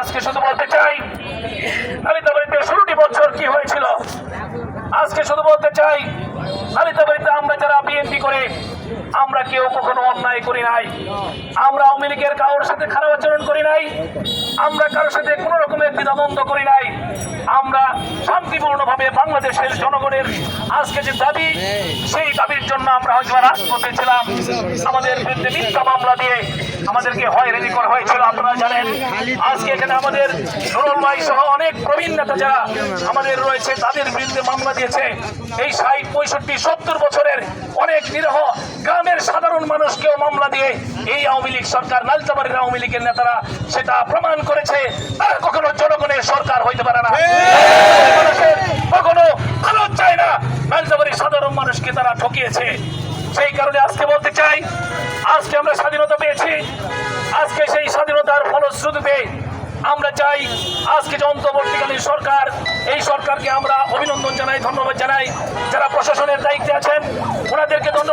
আজকে শুধু বলতে চাই নালিতাবাড়িতে ষোলোটি বছর কি হয়েছিল? আজকে শুধু বলতে চাই নালিতাবাড়িতে আমরা যারা বিএনপি করে, আমরা কেউ কখনো অন্যায় করি নাই। আমরা আওয়ামী লীগের কারোর সাথে খারাপ আচরণ করি নাই। আমরা কারোর সাথে কোনো রকমের দ্বিধাদ্বন্দ্ব করি নাই। আমরা শান্তিপূর্ণভাবে বাংলাদেশের জনগণের আজকে যে দাবি, সেই দাবির জন্য আমরা হয়তো রাজপথে ছিলাম। আমাদের বিরুদ্ধে মিথ্যা মামলা দিয়ে আমাদেরকে হয়রানি করা হয়েছিল আপনারা জানেন, আজকে এখানে আমাদের নুরুল ভাই সহ অনেক প্রবীণ নেতা যারা আমাদের রয়েছে, তাদের বিরুদ্ধে মামলা দিয়েছে। এই ষাট, পঁয়ষট্টি, সত্তর বছরের অনেক নিরহ গ্রামের সাধারণ মানুষকেও মামলা দিয়ে এই আওয়ামী লীগ সরকার, নালতাবাড়ির আওয়ামী লীগের নেতারা সেটা প্রমাণ করেছে। তারা কখনো জনগণের সরকার হইতে পারে না। কখনো ভালো চায় না। নালতাবাড়ির সাধারণ মানুষকে তারা ঠকিয়েছে। সেই কারণে আজকে বলতে চাই, আজকে আমরা স্বাধীনতা পেয়েছি। ফলশ্রুতিতে আমরা চাই আজকে যে অন্তর্বর্তীকালীন সরকার, এই সরকারকে আমরা অভিনন্দন জানাই, ধন্যবাদ জানাই। যারা প্রশাসনের দায়িত্বে আছেন, ওনাদেরকে ধন্যবাদ